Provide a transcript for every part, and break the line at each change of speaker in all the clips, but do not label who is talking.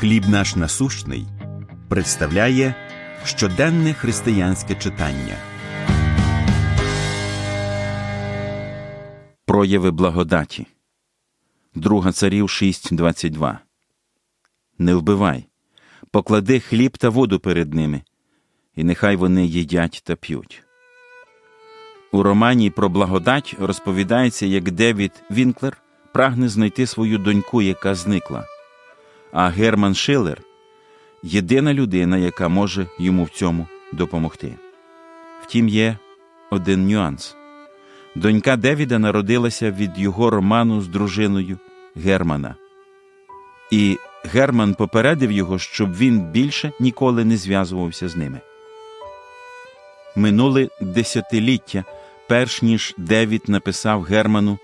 Хліб наш насущний представляє щоденне християнське читання. Прояви благодаті. Друга царів 6.22. Не вбивай. Поклади хліб та воду перед ними, і нехай вони їдять та п'ють. У романі про благодать розповідається, як Девід Вінклер прагне знайти свою доньку, яка зникла. А Герман Шилер єдина людина, яка може йому в цьому допомогти. Втім, є один нюанс. Донька Девіда народилася від його роману з дружиною Германа. І Герман попередив його, щоб він більше ніколи не зв'язувався з ними. Минули десятиліття, перш ніж Девід написав Герману,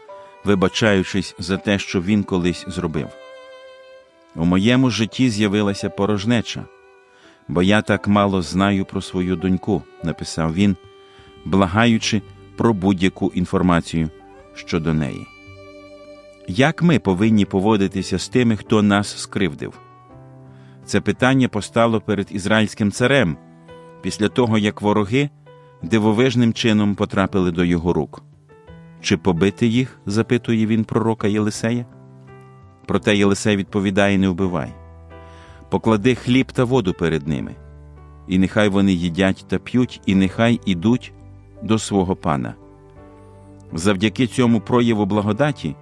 вибачаючись за те, що він колись зробив. У моєму житті з'явилася порожнеча, бо я так мало знаю про свою доньку, написав він, благаючи про будь-яку інформацію щодо неї. Як ми повинні поводитися з тими, хто нас скривдив? Це питання постало перед ізраїльським царем після того, як вороги дивовижним чином потрапили до його рук. Чи побити їх? запитує він пророка Єлисея. Проте Єлисей відповідає: не вбивай. Поклади хліб та воду перед ними, і нехай вони їдять та п'ють, і нехай ідуть до свого пана. Завдяки цьому прояву благодаті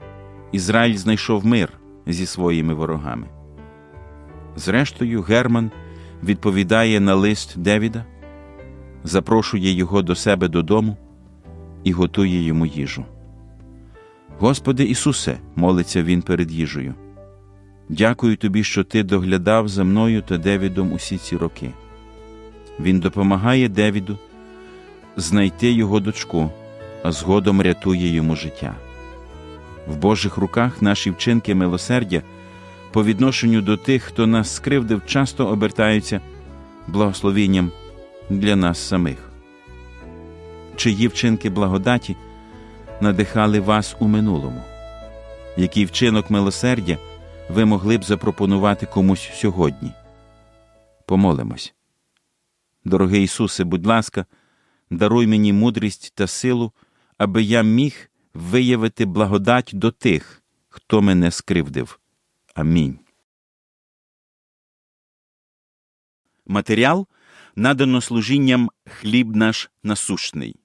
Ізраїль знайшов мир зі своїми ворогами. Зрештою, Герман відповідає на лист Девіда, запрошує його до себе додому і готує йому їжу. Господи Ісусе, молиться він перед їжею. Дякую тобі, що ти доглядав за мною та Девідом усі ці роки. Він допомагає Девіду знайти його дочку, а згодом рятує йому життя. В Божих руках наші вчинки милосердя по відношенню до тих, хто нас скривдив, часто обертаються благословінням для нас самих. Чиї вчинки благодаті надихали вас у минулому? Який вчинок милосердя ви могли б запропонувати комусь сьогодні? Помолимось. Дорогий Ісусе, будь ласка, даруй мені мудрість та силу, аби я міг виявити благодать до тих, хто мене скривдив. Амінь. Матеріал надано служінням хліб наш насущний.